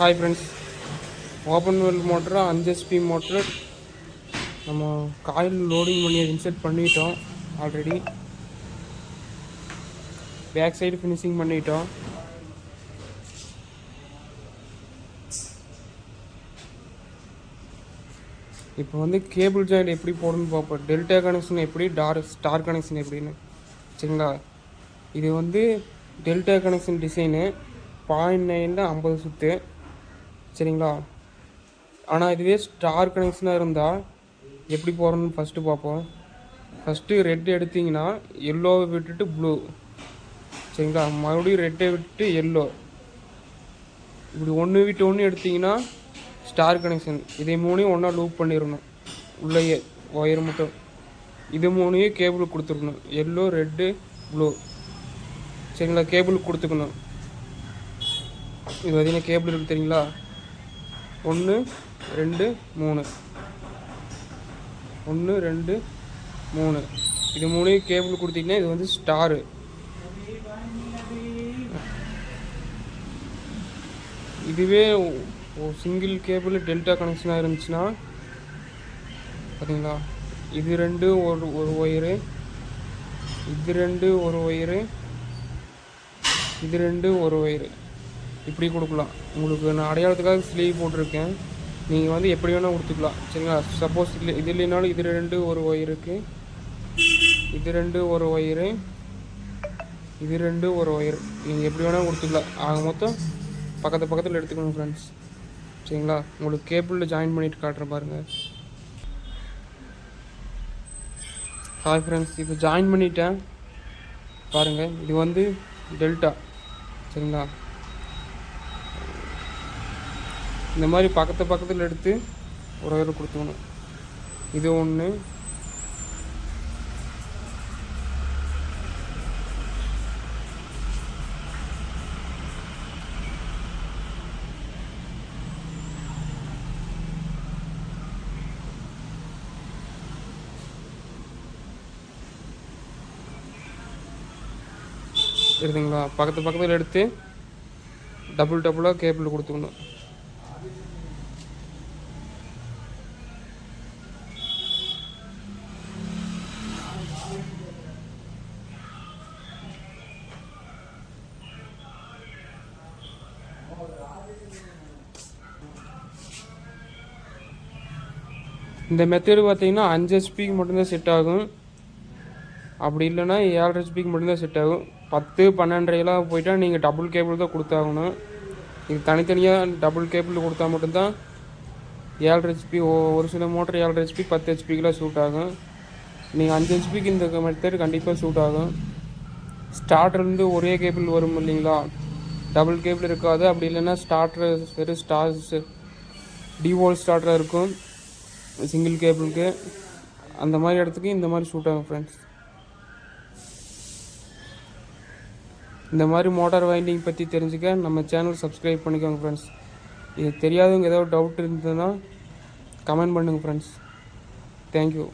Hi friends open well motor அஞ்சு SP motor நம்ம coil loading பண்ணி இன்செர்ட் பண்ணிட்டோம் ஆல்ரெடி பேக் சைடு ஃபினிஷிங் பண்ணிட்டோம். இப்போ வந்து கேபிள் ஜாயிண்ட் எப்படி போடணும்னு பார்ப்போம். டெல்டா கனெக்ஷன் எப்படி டார் ஸ்டார் கனெக்ஷன் எப்படின்னு. சரிங்களா? இது வந்து டெல்டா கனெக்ஷன் டிசைனு பாயிண்ட் நைனில் ஐம்பது சுற்று சரிங்களா? ஆனால் இதுவே ஸ்டார் கனெக்ஷனாக இருந்தால் எப்படி போகிறோன்னு ஃபஸ்ட்டு பார்ப்போம். ஃபஸ்ட்டு ரெட் எடுத்தீங்கன்னா எல்லோவை விட்டுட்டு ப்ளூ சரிங்களா? மறுபடியும் ரெட்டை விட்டுட்டு எல்லோ இப்படி ஒன்று விட்டு ஒன்று எடுத்தீங்கன்னா ஸ்டார் கனெக்ஷன் இதை மூணையும் ஒன்றா லூப் பண்ணிடணும். உள்ளேயே ஒயர் மட்டும். இது மூணையும் கேபிள் கொடுத்துருக்கணும் எல்லோ ரெட்டு ப்ளூ சரிங்களா? கேபிள் கொடுத்துக்கணும். இது பார்த்தீங்கன்னா கேபிள் இருக்குது தெரியுங்களா? ஒன்று ரெண்டு மூணு. ஒன்று ரெண்டு மூணு. இது மூணையும் கேபிள் கொடுத்தீங்கன்னா இது வந்து ஸ்டாரு இதுவே சிங்கிள் கேபிள் டெல்டா கனெக்ஷனாக இருந்துச்சுன்னா பார்த்தீங்களா இது ரெண்டு ஒரு ஒரு ஒயரு இது ரெண்டு ஒரு ஒயரு இது ரெண்டு ஒரு ஒயரு இப்படி கொடுக்கலாம். உங்களுக்கு நான் அடையாளத்துக்காக ஸ்லீவ் போட்டிருக்கேன். நீங்கள் வந்து எப்படி வேணால் கொடுத்துக்கலாம். சரிங்களா? சப்போஸ் இல்லை இது இல்லைனாலும் இது ரெண்டு ஒரு ஒயருக்கு இது ரெண்டு ஒரு ஒயரு இது ரெண்டு ஒரு ஒயர் நீங்கள் எப்படி வேணால் கொடுத்துக்கலாம். ஆக மொத்தம் பக்கத்து பக்கத்தில் எடுத்துக்கணும் ஃப்ரெண்ட்ஸ் சரிங்களா? உங்களுக்கு கேபிளில் ஜாயின் பண்ணிட்டு காட்டுறேன் பாருங்கள் ஹாய் ஃப்ரெண்ட்ஸ் இப்போ ஜாயின் பண்ணிட்டேன். பாருங்கள் இது வந்து டெல்டா சரிங்களா? இந்த மாதிரி பக்கத்து பக்கத்தில் எடுத்து ஒரு ஒயர் கொடுத்துக்கணும். இது ஒன்று இருக்குங்களா பக்கத்து பக்கத்தில் எடுத்து டபுள் டபுளாக கேபிள் கொடுத்துக்கணும். இந்த மெத்தேடு பார்த்தீங்கன்னா அஞ்சு ஹெச்பிக்கு மட்டும்தான் செட் ஆகும். அப்படி இல்லைன்னா ஏழரை ஹெச்பிக்கு மட்டும்தான் செட் ஆகும். பத்து பன்னெண்டரைலாம் போயிட்டால் நீங்கள் டபுள் கேபிள் தான் கொடுத்தாகணும். இது தனித்தனியாக டபுள் கேபிள் கொடுத்தா மட்டும்தான் ஏழரை ஹெச்பி ஒரு சில மோட்டர் ஏழரை ஹெச்பி பத்து ஹெச்பிக்கெலாம் சூட் ஆகும். நீங்கள் அஞ்சு ஹெச்பிக்கு இந்த மெத்தட் கண்டிப்பாக சூட் ஆகும். ஸ்டார்டர்லேருந்து ஒரே கேபிள் வரும் இல்லைங்களா? டபுள் கேபிள் இருக்காது. அப்படி இல்லைன்னா ஸ்டார்டர் வெறும் ஸ்டார்ஸ் டிவோல் ஸ்டார்டராக இருக்கும். சிங்கிள் கேபிளுக்கு அந்த மாதிரி இடத்துக்கு இந்த மாதிரி சூட் ஆகும் ஃப்ரெண்ட்ஸ் இந்த மாதிரி மோட்டார் வைண்டிங் பற்றி தெரிஞ்சுக்க நம்ம சேனல் சப்ஸ்கிரைப் பண்ணிக்கோங்க ஃப்ரெண்ட்ஸ் இது தெரியாதவங்க ஏதாவது டவுட் இருந்ததுன்னா கமெண்ட் பண்ணுங்கள் ஃப்ரெண்ட்ஸ் தேங்க்யூ